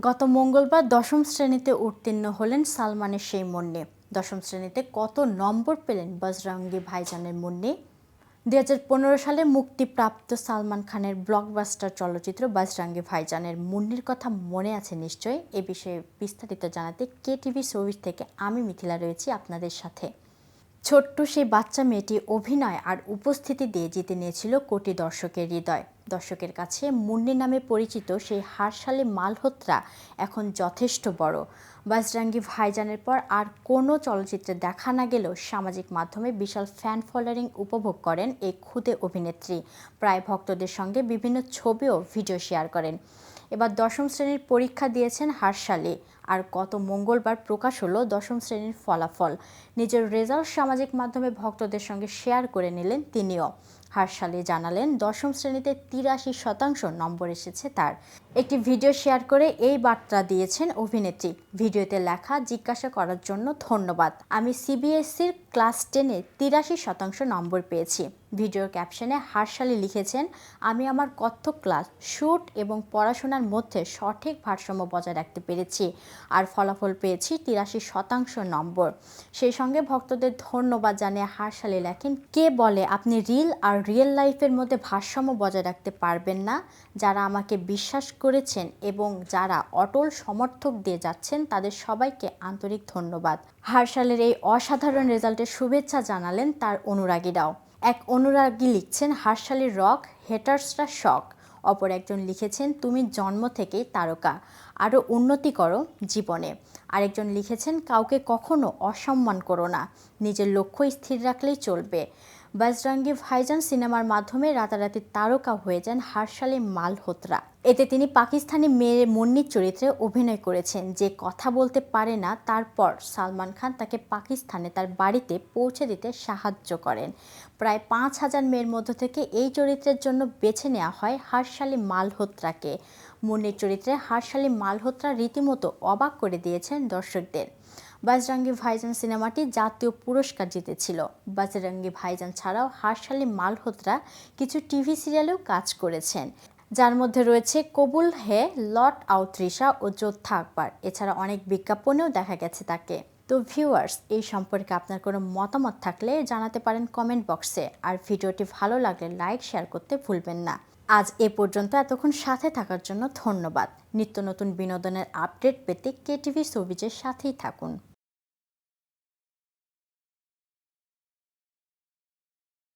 গত মঙ্গলবার দশম শ্রেণীতে উত্তীর্ণ হলেন সালমানের সেই মুন্নি। দশম শ্রেণীতে কত নম্বর পেলেন বজরঙ্গি ভাইজানের মুন্নি? দু হাজার পনেরো সালে মুক্তিপ্রাপ্ত সালমান খানের ব্লকবাস্টার চলচ্চিত্র বজরঙ্গি ভাইজানের মুন্নির কথা মনে আছে নিশ্চয়ই? এ বিষয়ে বিস্তারিত জানাতে কে টিভি সর্ভিস থেকে আমি মিথিলা রয়েছি আপনাদের সাথে। ছোট্ট সেই বাচ্চা মেয়েটি অভিনয় আর উপস্থিতি দিয়ে জিতে নিয়েছিল কোটি দর্শকের হৃদয়। দর্শকের কাছে মুন্নি নামে পরিচিত সেই হারশালী মালহোত্রা এখন যথেষ্ট বড়। বাজরাঙ্গি ভাইজানের পর আর কোনো চলচ্চিত্রে দেখা না গেলেও সামাজিক মাধ্যমে বিশাল ফ্যান ফলোয়ারিং উপভোগ করেন এই ক্ষুদে অভিনেত্রী। প্রায় ভক্তদের সঙ্গে বিভিন্ন ছবি ও ভিডিও শেয়ার করেন। এবার দশম শ্রেণির পরীক্ষা দিয়েছেন হারশালী। আর গত মঙ্গলবার প্রকাশ হলো দশম শ্রেণির ফলাফল। নিজের রেজাল্ট সামাজিক মাধ্যমে ভক্তদের সঙ্গে শেয়ার করে নিলেন তিনিও। হারশালি জানালেন, দশম শ্রেণীতে তিরাশি শতাংশ নম্বর এসেছে তার। একটি ভিডিও শেয়ার করে এই বার্তা দিয়েছেন অভিনেত্রী। ভিডিওতে লেখা, জিজ্ঞাসা করার জন্য ধন্যবাদ। আমি সিবিএসসির ক্লাস টেনে তিরাশি শতাংশ নম্বর পেয়েছি। ভিডিওর ক্যাপশনে হারশালি লিখেছেন, আমি আমার কত্থক ক্লাস শ্যুট এবং পড়াশোনার মধ্যে সঠিক ভারসাম্য বজায় রাখতে পেরেছি আর ফলাফল পেয়েছি তিরাশি শতাংশ নম্বর। সেই সঙ্গে ভক্তদের ধন্যবাদ জানিয়ে হারশালি লেখেন, কে বলে আপনি রিল আর রিয়েল লাইফের মধ্যে ভারসাম্য বজায় রাখতে পারবেন না। যারা আমাকে বিশ্বাস করেছেন এবং যারা অটল সমর্থক দিয়ে যাচ্ছেন, তাদের সবাইকে আন্তরিক ধন্যবাদ। হারশালের এই অসাধারণ রেজাল্টের শুভেচ্ছা জানালেন তার অনুরাগীরাও। এক অনুরাগী লিখছেন, হারশালির রক হেটার্সরা শক অপর একজন লিখেছেন, তুমি জন্ম থেকেই তারকা। আরও উন্নতি করো জীবনে। আরেকজন লিখেছেন, কাউকে কখনো অসম্মান করো না। নিজের লক্ষ্য স্থির রাখলেই চলবে। বজরঙ্গি ভাইজান সিনেমার মাধ্যমে রাতারাতি তারকা হয়ে যান হারশালি মালহোত্রা। এতে তিনি পাকিস্তানি মেয়ের মুন্নির চরিত্রে অভিনয় করেছেন। যে কথা বলতে পারে না, তারপর সালমান খান তাকে পাকিস্তানে তার বাড়িতে পৌঁছে দিতে সাহায্য করেন। প্রায় পাঁচ হাজার মেয়ের মধ্য থেকে এই চরিত্রের জন্য বেছে নেওয়া হয় হারশালি মালহোত্রাকে। মুন্নির চরিত্রে হারশালি মালহোত্রা রীতিমতো অবাক করে দিয়েছেন দর্শকদের। বাজরাঙ্গি ভাইজান সিনেমাটি জাতীয় পুরস্কার জিতেছিল। বাজরাঙ্গি ভাইজান ছাড়াও হারশালি মালহোত্রা কিছু টিভি সিরিয়ালেও কাজ করেছেন। যার মধ্যে রয়েছে কবুল হে লট আউত্রিশা ও যোদ্ধা আকবর। এছাড়া অনেক বিজ্ঞাপনেও দেখা গেছে তাকে। তো ভিউয়ার্স, এই সম্পর্কে আপনার কোনো মতামত থাকলে জানাতে পারেন কমেন্ট বক্সে। আর ভিডিওটি ভালো লাগলে লাইক, শেয়ার করতে ভুলবেন না। আজ এ পর্যন্ত, এতক্ষণ সাথে থাকার জন্য ধন্যবাদ। নিত্য নতুন বিনোদনের আপডেট পেতে কেটিভি সবিজের সাথেই থাকুন।